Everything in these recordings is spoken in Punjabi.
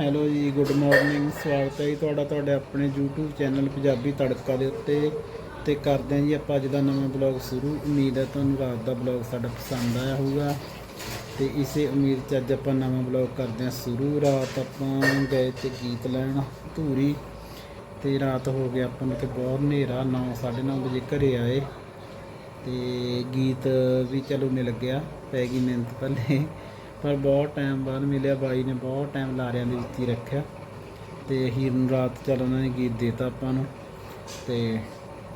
ਹੈਲੋ ਜੀ ਗੁੱਡ ਮਾਰਨਿੰਗ ਸਵਾਗਤ ਹੈ ਜੀ ਤੁਹਾਡਾ, ਤੁਹਾਡੇ ਆਪਣੇ YouTube ਚੈਨਲ ਪੰਜਾਬੀ ਤੜਕਾ ਦੇ ਉੱਤੇ ਤੇ ਕਰਦੇ ਹਾਂ ਜੀ ਆਪਾਂ ਅੱਜ ਦਾ ਨਵਾਂ ਬਲੌਗ ਸ਼ੁਰੂ। ਉਮੀਦ ਹੈ ਤੁਹਾਨੂੰ ਰਾਤ ਦਾ ਬਲੌਗ ਸਾਡਾ ਪਸੰਦ ਆਇਆ ਹੋਊਗਾ। ਤੇ ਇਸੇ ਉਮੀਦ 'ਚ ਅੱਜ ਆਪਾਂ ਨਵਾਂ ਬਲੌਗ ਕਰਦੇ ਹਾਂ ਸ਼ੁਰੂ। ਰਾਤ ਆਪਾਂ ਗਏ ਤੇ ਗੀਤ ਲੈਣ ਧੂਰੀ। ਤੇ ਰਾਤ ਹੋ ਗਿਆ ਆਪਾਂ ਨੂੰ ਤੇ ਬਹੁਤ ਹਨੇਰਾ 9:30 ਵਜੇ ਘਰੇ ਆਏ। ਤੇ ਗੀਤ ਵੀ ਚਲੋ ਨੇ ਲੱਗਿਆ, ਪੈ ਗਈ ਮਿਹਨਤ ਪਹਿਲੇ। ਪਰ ਬਹੁਤ ਟਾਈਮ ਬਾਅਦ ਮਿਲਿਆ, ਬਾਈ ਨੇ ਬਹੁਤ ਟਾਈਮ ਲਾਰਿਆਂ ਦੇ ਵਿੱਚ ਹੀ ਰੱਖਿਆ ਤੇ ਹੀਰ ਨੂੰ ਰਾਤ ਚੱਲ ਉਹਨਾਂ ਨੇ ਗੀਤ ਦੇਤਾ ਆਪਾਂ ਨੂੰ ਤੇ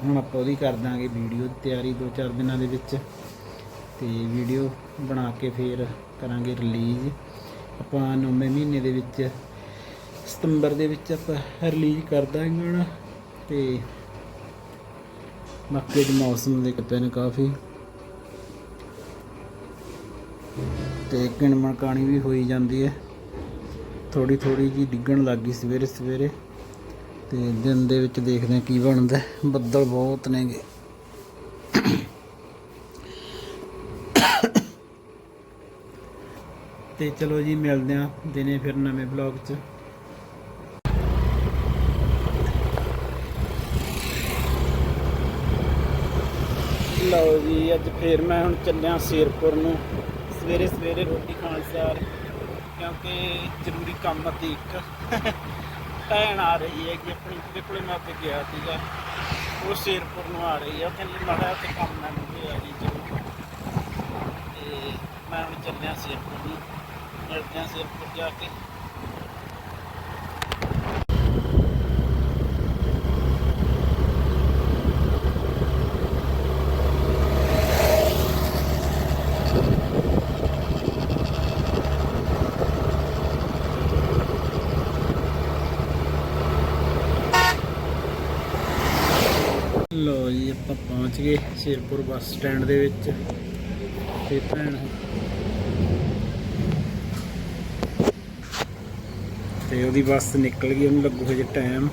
ਹੁਣ ਆਪਾਂ ਉਹਦੀ ਕਰ ਦਾਂਗੇ ਵੀਡੀਓ ਦੀ ਤਿਆਰੀ 2-4 ਦਿਨਾਂ ਦੇ ਵਿੱਚ ਤੇ ਵੀਡੀਓ ਬਣਾ ਕੇ ਫੇਰ ਕਰਾਂਗੇ ਰਿਲੀਜ਼ ਆਪਾਂ ਨੌਵੇਂ ਮਹੀਨੇ ਦੇ ਵਿੱਚ, ਸਤੰਬਰ ਦੇ ਵਿੱਚ ਆਪਾਂ ਰਿਲੀਜ਼ ਕਰ ਦਾਂਗੇ ਹੁਣ ਤੇ ਮੱਕੇ ਦੇ ਮੌਸਮ ਦੇ ਕੱਪੇ ਨੇ ਕਾਫੀ। ਤੇ ਕਿਣਮਣ ਕਾਣੀ ਵੀ ਹੋਈ ਜਾਂਦੀ ਹੈ। ਥੋੜੀ ਥੋੜੀ ਜੀ ਡਿੱਗਣ ਲੱਗ ਗਈ ਸਵੇਰੇ ਸਵੇਰੇ। ਤੇ ਦਿਨ ਦੇ ਵਿੱਚ ਦੇਖਦੇ ਹਾਂ ਕੀ ਬਣਦਾ ਬੱਦਲ ਬਹੁਤ ਨੇਗੇ। ਤੇ ਚਲੋ ਜੀ, ਮਿਲਦੇ ਹਾਂ ਦਿਨੇ ਫਿਰ ਨਵੇਂ ਬਲੌਗ 'ਚ। ਲਓ ਜੀ, ਅੱਜ ਫੇਰ ਮੈਂ ਹੁਣ ਚੱਲਿਆ ਸ਼ੇਰਪੁਰ ਨੂੰ। ਸਵੇਰੇ ਸਵੇਰੇ ਰੋਟੀ ਖਾਣ ਸਾਰ ਕਿਉਂਕਿ ਜ਼ਰੂਰੀ ਕੰਮ ਤੇ ਇੱਕ। ਭੈਣ ਆ ਰਹੀ ਹੈ ਕਿ ਆਪਣੀ ਜਿਹਦੇ ਕੋਲੇ ਮੈਂ ਉੱਥੇ ਗਿਆ ਸੀਗਾ। ਉਹ ਸ਼ੇਰਪੁਰ ਨੂੰ ਆ ਰਹੀ ਹੈ ਉਹ ਕਹਿੰਦੀ ਮਾੜਾ ਤੇ ਕੰਮ ਮੈਨੂੰ ਵੀ ਆ ਜੀ ਚਲੋ ਤੇ ਮੈਂ ਹੁਣ ਚੱਲਿਆ ਸ਼ੇਰਪੁਰ ਨੂੰ। ਮਿਲਦੇ ਹਾਂ ਸ਼ੇਰਪੁਰ ਜਾ ਕੇ ਲੋ ਜੀ ਆਪਾਂ ਪਹੁੰਚ ਗਏ ਸ਼ੇਰਪੁਰ ਬੱਸ ਸਟੈਂਡ ਦੇ ਵਿੱਚ। ਤੇ ਭੈਣ ਤੇ ਉਹਦੀ ਬੱਸ ਨਿਕਲ ਗਈ, ਉਹਨੂੰ ਲੱਗੂ ਹਜੇ ਟਾਈਮ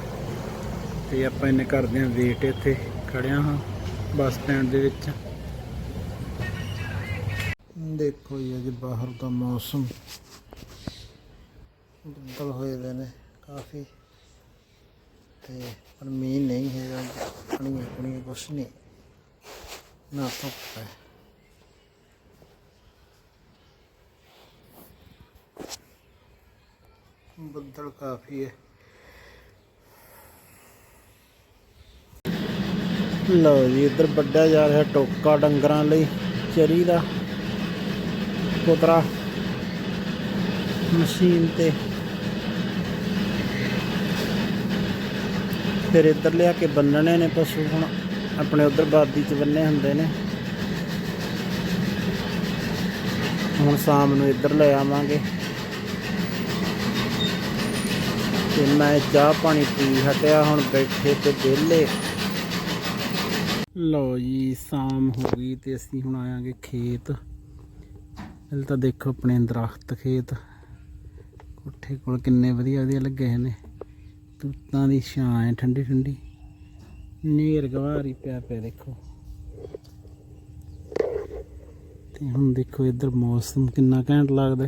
ਤੇ ਆਪਾਂ ਇਹਨੇ ਕਰਦੇ ਆਂ ਵੇਟ ਇੱਥੇ ਖੜਿਆ ਹਾਂ ਬੱਸ ਸਟੈਂਡ ਦੇ ਵਿੱਚ। ਦੇਖੋ ਜੀ, ਅੱਜ ਬਾਹਰ ਦਾ ਮੌਸਮ। ਬੱਦਲ ਹੋਏ ਦੇ ਨੇ ਕਾਫੀ। ਤੇ ਪਰ ਮੀਂਹ ਨਹੀਂ ਹੈਗਾ ਪਾਣੀ ਆਪਣੀ ਕੁਛ ਨਹੀਂ। ਨਾ ਬੱਦਲ ਕਾਫੀ ਹੈ ਲਓ ਜੀ, ਇੱਧਰ ਵੱਡਾ ਜਾ ਰਿਹਾ ਟੋਕਾ ਡੰਗਰਾਂ ਲਈ, ਚਰੀ ਦਾ ਪੁੱਤਰਾ ਮਸ਼ੀਨ ਤੇ। ਫਿਰ ਇੱਧਰ ਲਿਆ ਕੇ ਬੰਨਣੇ ਨੇ ਪਸ਼ੂ ਹੁਣ। ਆਪਣੇ ਉਧਰ ਬਾਦੀ ਚ ਬੰਨੇ ਹੁੰਦੇ ਨੇ। ਹੁਣ ਸ਼ਾਮ ਨੂੰ ਇੱਧਰ ਲੈ ਆਵਾਂਗੇ। ਤੇ ਮੈਂ ਚਾਹ ਪਾਣੀ ਪੀ ਹਟਿਆ ਹੁਣ ਬੈਠੇ ਤੇ ਵਿਹਲੇ। ਲਓ ਜੀ, ਸ਼ਾਮ ਹੋ ਗਈ ਤੇ ਅਸੀਂ ਹੁਣ ਆਵਾਂਗੇ ਖੇਤ। ਪਹਿਲਾਂ ਤਾਂ ਦੇਖੋ ਆਪਣੇ ਦਰਖਤ ਖੇਤ। ਕੋਠੇ ਕੋਲ ਕਿੰਨੇ ਵਧੀਆ ਵਧੀਆ ਲੱਗੇ ਹੋਏ ਨੇ। ਤੂਤਾਂ ਦੀ ਛਾਂ ਹੈ ਠੰਡੀ ਠੰਡੀ ਨੀਰ ਗਵਾਰੀ ਪਿਆ ਪਿਆ ਦੇਖੋ। ਤੇ ਹੁਣ ਦੇਖੋ ਇੱਧਰ ਮੌਸਮ ਕਿੰਨਾ ਘੈਂਟ ਲੱਗਦਾ।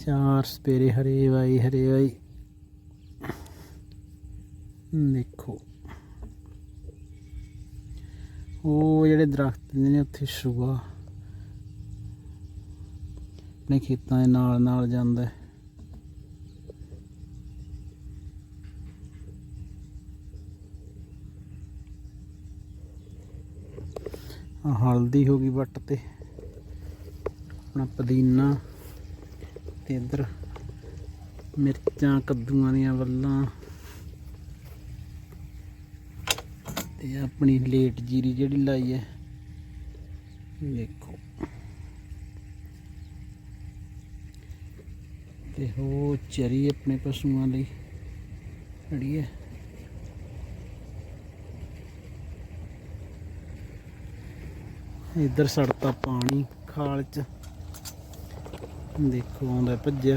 ਚਾਰ ਸਪੇਰੇ ਹਰੇ ਵਾਈ ਹਰੇ ਵਾਈ ਦੇਖੋ। ਉਹ ਜਿਹੜੇ ਦਰਖਤ ਨੇ ਉੱਥੇ ਸ਼ੂਆ। ਆਪਣੇ ਖੇਤਾਂ ਦੇ ਨਾਲ ਨਾਲ ਜਾਂਦਾ। ਹਲਦੀ ਹੋ ਗਈ ਵੱਟ ਤੇ। ਆਪਣਾ ਪੁਦੀਨਾ ਤੇ ਇੱਧਰ ਮਿਰਚਾਂ, ਕੱਦੂਆਂ ਦੀਆਂ ਵੱਲਾਂ ਤੇ ਆਪਣੀ ਲੇਟ ਜੀਰੀ ਜਿਹੜੀ ਲਾਈ ਹੈ, ਵੇਖੋ। ਤੇ ਉਹ ਚਰੀ ਆਪਣੇ ਪਸ਼ੂਆਂ ਲਈ ਖੜੀ ਹੈ। ਇੱਧਰ ਸੜਤਾ ਪਾਣੀ ਖਾਲ ਚ। ਦੇਖੋ ਆਉਂਦਾ ਭੱਜਿਆ।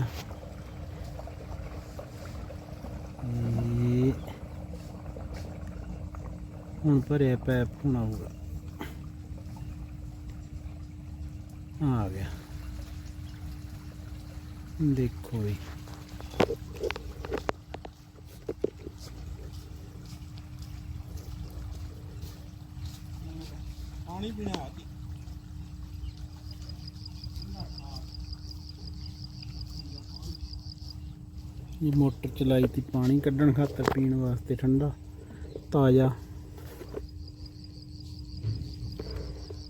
ਹੁਣ ਭਰਿਆ ਪੈਪ ਹੁਣ ਆਊਗਾ। ਆ ਗਿਆ। ਦੇਖੋ ਜੀ ਪਾਣੀ ਪੀਣਾ ਇਹ ਮੋਟਰ ਚਲਾਈ ਤੀ ਪਾਣੀ ਕੱਢਣ ਖਾਤਰ ਪੀਣ ਵਾਸਤੇ ਠੰਡਾ, ਤਾਜ਼ਾ।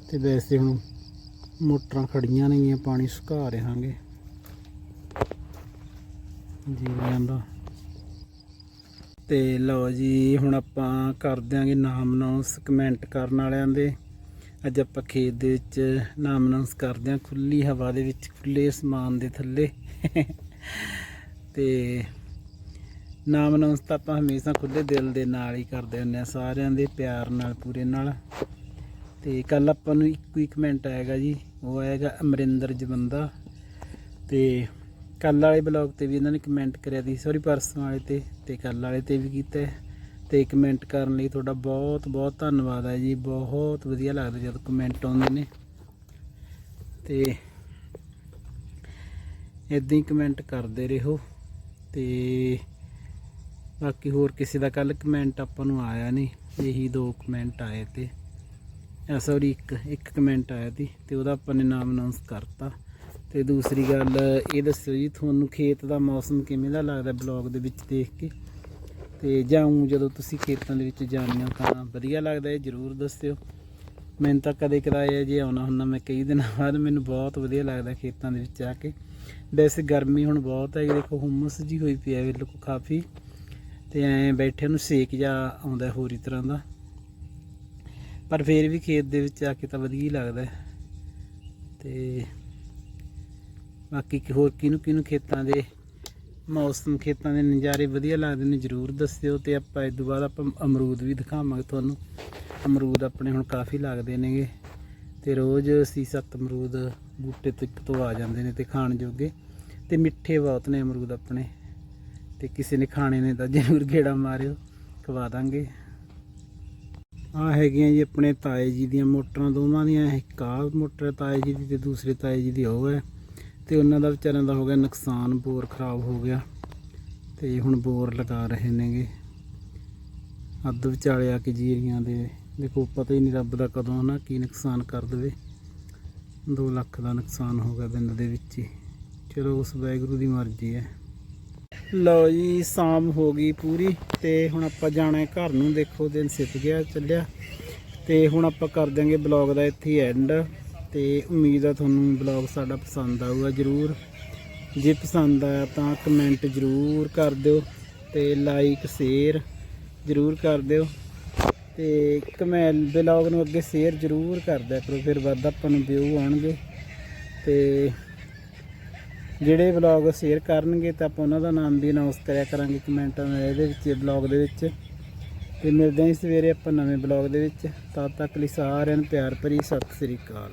ਤੇ ਵੈਸੇ ਹੁਣ ਮੋਟਰਾਂ ਖੜੀਆਂ ਨੇਗੀਆਂ ਪਾਣੀ ਸੁਕਾ ਰਹਾਂਗੇ। ਜੀਵਿਆਂ ਦਾ ਤੇ ਲਓ ਜੀ, ਹੁਣ ਆਪਾਂ ਕਰ ਦਿਆਂਗੇ ਨਾਮ ਅਨਾਉਂਸ ਕਮੈਂਟ ਕਰਨ ਵਾਲਿਆਂ ਦੇ। ਅੱਜ ਆਪਾਂ ਖੇਤ ਦੇ ਵਿੱਚ ਨਾਮ ਅਨਾਉਂਸ ਕਰਦੇ ਹਾਂ ਖੁੱਲੀ ਹਵਾ ਦੇ ਵਿੱਚ ਖੁੱਲੇ ਅਸਮਾਨ ਦੇ ਥੱਲੇ। ਤੇ ਨਾਮ ਅਨਾਉਂਸ ਤਾਂ ਆਪਾਂ ਹਮੇਸ਼ਾ ਖੁੱਲੇ ਦਿਲ ਦੇ ਨਾਲ ਹੀ ਕਰਦੇ ਹੁੰਦੇ ਆ ਸਾਰਿਆਂ ਦੇ ਪਿਆਰ ਨਾਲ, ਪੂਰੇ ਨਾਲ। ਤੇ ਕੱਲ ਆਪਾਂ ਨੂੰ ਇੱਕੋ ਹੀ ਕਮੈਂਟ ਆਏਗਾ ਜੀ, ਉਹ ਆਏਗਾ ਅਮਰਿੰਦਰ ਜਵੰਦਾ। ਤੇ ਕੱਲ ਵਾਲੇ ਬਲੌਗ ਤੇ ਵੀ ਇਹਨਾਂ ਨੇ ਕਮੈਂਟ ਕਰਿਆ ਸੀ ਸੌਰੀ ਪਰਸੋਂ ਵਾਲੇ ਤੇ ਤੇ ਕੱਲ ਵਾਲੇ ਤੇ ਵੀ ਕੀਤਾ ਹੈ। ਤੇ ਕਮੈਂਟ ਕਰਨ ਲਈ ਤੁਹਾਡਾ ਬਹੁਤ ਬਹੁਤ ਧੰਨਵਾਦ ਹੈ ਜੀ, ਬਹੁਤ ਵਧੀਆ ਲੱਗਦਾ ਜਦੋਂ ਕਮੈਂਟ ਆਉਂਦੇ ਨੇ। ਤੇ ਇਦਾਂ ਹੀ ਕਮੈਂਟ ਕਰਦੇ ਰਹੋ। ਤੇ ਬਾਕੀ ਹੋਰ ਕਿਸੇ ਦਾ ਕੱਲ ਕਮੈਂਟ ਆਪਾਂ ਨੂੰ ਆਇਆ ਨਹੀਂ ਇਹੀ ਦੋ ਕਮੈਂਟ ਆਏ ਤੇ। ਸੌਰੀ ਇੱਕ ਇੱਕ ਕਮੈਂਟ ਆਇਆ ਸੀ ਤੇ ਉਹਦਾ ਆਪਾਂ ਨੇ ਨਾਮ ਅਨਾਉਂਸ ਕਰਤਾ। ਤੇ ਦੂਸਰੀ ਗੱਲ, ਇਹ ਦੱਸਿਓ ਜੀ, ਤੁਹਾਨੂੰ ਖੇਤ ਦਾ ਮੌਸਮ ਕਿਵੇਂ ਦਾ ਲੱਗਦਾ ਬਲੌਗ ਦੇ ਵਿੱਚ ਦੇਖ ਕੇ? ਤੇ ਜਾਂ ਜਦੋਂ ਤੁਸੀਂ ਖੇਤਾਂ ਦੇ ਵਿੱਚ ਜਾਂਦੇ ਹੋ ਤਾਂ ਵਧੀਆ ਲੱਗਦਾ, ਇਹ ਜਰੂਰ ਦੱਸਿਓ। ਮੈਨੂੰ ਤਾਂ ਕਦੇ ਕਦਾਏ ਜੇ ਆਉਣਾ ਹੁੰਦਾ, ਮੈਂ ਕਈ ਦਿਨਾਂ ਬਾਅਦ ਮੈਨੂੰ ਬਹੁਤ ਵਧੀਆ ਲੱਗਦਾ ਖੇਤਾਂ ਦੇ ਵਿੱਚ ਆ ਕੇ। ਵੈਸੇ ਗਰਮੀ ਹੁਣ ਬਹੁਤ ਹੈ ਦੇਖੋ ਹੁਮਸ ਜੀ ਹੋਈ ਪਈ ਹੈ ਬਿਲਕੁਲ ਕਾਫੀ। ਤੇ ਐ ਬੈਠੇ ਨੂੰ ਸੇਕ ਜਾ ਆਉਂਦਾ ਹੋਰ ਹੀ ਤਰ੍ਹਾਂ ਦਾ। ਪਰ ਫੇਰ ਵੀ ਖੇਤ ਦੇ ਵਿੱਚ ਆ ਕੇ ਤਾਂ ਵਧੀਆ ਹੀ ਲੱਗਦਾ ਹੈ। ਤੇ ਬਾਕੀ ਹੋਰ ਕਿਹਨੂੰ ਕਿਹਨੂੰ ਖੇਤਾਂ ਦੇ ਮੌਸਮ ਖੇਤਾਂ ਦੇ ਨਜ਼ਾਰੇ ਵਧੀਆ ਲੱਗਦੇ ਨੇ, ਜਰੂਰ ਦੱਸਿਓ ਤੇ ਆਪਾਂ ਇਸ ਤੋਂ ਬਾਅਦ ਆਪਾਂ ਅਮਰੂਦ ਵੀ ਦਿਖਾਵਾਂਗੇ ਤੁਹਾਨੂੰ। ਅਮਰੂਦ ਆਪਣੇ ਹੁਣ ਕਾਫੀ ਲੱਗਦੇ ਨੇਗੇ ਤੇ ਰੋਜ਼ ਅਸੀਂ ਸੱਤ ਅਮਰੂਦ ਬੂਟੇ ਤੋਂ ਇੱਕ ਤੋਂ ਆ ਜਾਂਦੇ ਨੇ ਤੇ ਖਾਣ ਜੋਗੇ ਤੇ ਮਿੱਠੇ ਬਹੁਤ ਨੇ ਅਮਰੂਦ ਆਪਣੇ। ਤੇ ਕਿਸੇ ਨੇ ਖਾਣੇ ਨੇ ਤਾਂ ਜ਼ਰੂਰ ਗੇੜਾ ਮਾਰਿਓ, ਖਵਾ ਦਾਂਗੇ। ਆ ਹੈਗੀਆਂ ਜੀ ਆਪਣੇ ਤਾਏ ਜੀ ਦੀਆਂ ਮੋਟਰਾਂ, ਦੋਵਾਂ ਦੀਆਂ, ਇੱਕ ਆਹ ਮੋਟਰ ਹੈ ਤਾਏ ਜੀ ਦੀ ਤੇ ਦੂਸਰੇ ਤਾਏ ਜੀ ਦੀ, ਉਹ ਹੈ। ਤੇ ਉਹਨਾਂ ਦਾ ਵਿਚਾਰਿਆਂ ਦਾ ਹੋ ਗਿਆ ਨੁਕਸਾਨ, ਬੋਰ ਖਰਾਬ ਹੋ ਗਿਆ ਤੇ ਹੁਣ ਬੋਰ ਲਗਾ ਰਹੇ ਨੇਗੇ। ਅੱਧ ਵਿਚਾਲੇ ਆ ਕੇ ਜੀਰੀਆਂ ਦੇ, ਦੇਖੋ ਪਤਾ ਹੀ ਨਹੀਂ ਰੱਬ ਦਾ ਕਦੋਂ ਨਾ ਕੀ ਨੁਕਸਾਨ ਕਰ ਦੇਵੇ। 2 ਲੱਖ ਦਾ ਨੁਕਸਾਨ ਹੋ ਗਿਆ ਬਿੰਦ ਦੇ ਵਿੱਚ ਹੀ। ਚਲੋ ਉਸ ਵਾਹਿਗੁਰੂ ਦੀ ਮਰਜ਼ੀ ਹੈ। ਲਓ ਜੀ, ਸ਼ਾਮ ਹੋ ਗਈ ਪੂਰੀ ਤੇ ਹੁਣ ਆਪਾਂ ਜਾਣਾ ਘਰ ਨੂੰ। ਦੇਖੋ ਦਿਨ ਸਿੱਧ ਗਿਆ, ਚੱਲਿਆ। ਤੇ ਹੁਣ ਆਪਾਂ ਕਰ ਦਾਂਗੇ ਬਲੌਗ ਦਾ ਇੱਥੇ ਐਂਡ ਤੇ ਉਮੀਦ ਆ ਤੁਹਾਨੂੰ ਬਲੌਗ ਸਾਡਾ ਪਸੰਦ ਆਊਗਾ ਜਰੂਰ। ਜੇ ਪਸੰਦ ਆਇਆ ਤਾਂ ਕਮੈਂਟ ਜਰੂਰ ਕਰ ਦਿਓ ਤੇ ਲਾਈਕ ਸ਼ੇਅਰ ਜਰੂਰ ਕਰ ਦਿਓ ਤੇ ਕਮੈਂਟ ਬਲੌਗ ਨੂੰ ਅੱਗੇ ਸ਼ੇਅਰ ਜਰੂਰ ਕਰ ਦਿਆ ਕਰੋ, ਫਿਰ ਵੱਧ ਆਪਾਂ ਨੂੰ ਵਿਊ ਆਉਣਗੇ। ਤੇ ਜਿਹੜੇ ਵਲੌਗ ਸ਼ੇਅਰ ਕਰਨਗੇ ਤਾਂ ਆਪਾਂ ਉਹਨਾਂ ਦਾ ਨਾਮ ਵੀ ਅਨਾਉਂਸ ਕਰਿਆ ਕਰਾਂਗੇ ਕਮੈਂਟਾਂ ਦੇ ਇਹਦੇ ਵਿੱਚ ਵਲੌਗ ਦੇ ਵਿੱਚ। ਤੇ ਮਿਲਦੇ ਹਾਂ ਜੀ ਸਵੇਰੇ ਆਪਾਂ ਨਵੇਂ ਵਲੌਗ ਦੇ ਵਿੱਚ। ਤਦ ਤੱਕ ਲਈ ਸਾਰਿਆਂ ਨੂੰ ਪਿਆਰ ਭਰੀ ਸਤਿ ਸ੍ਰੀ ਅਕਾਲ।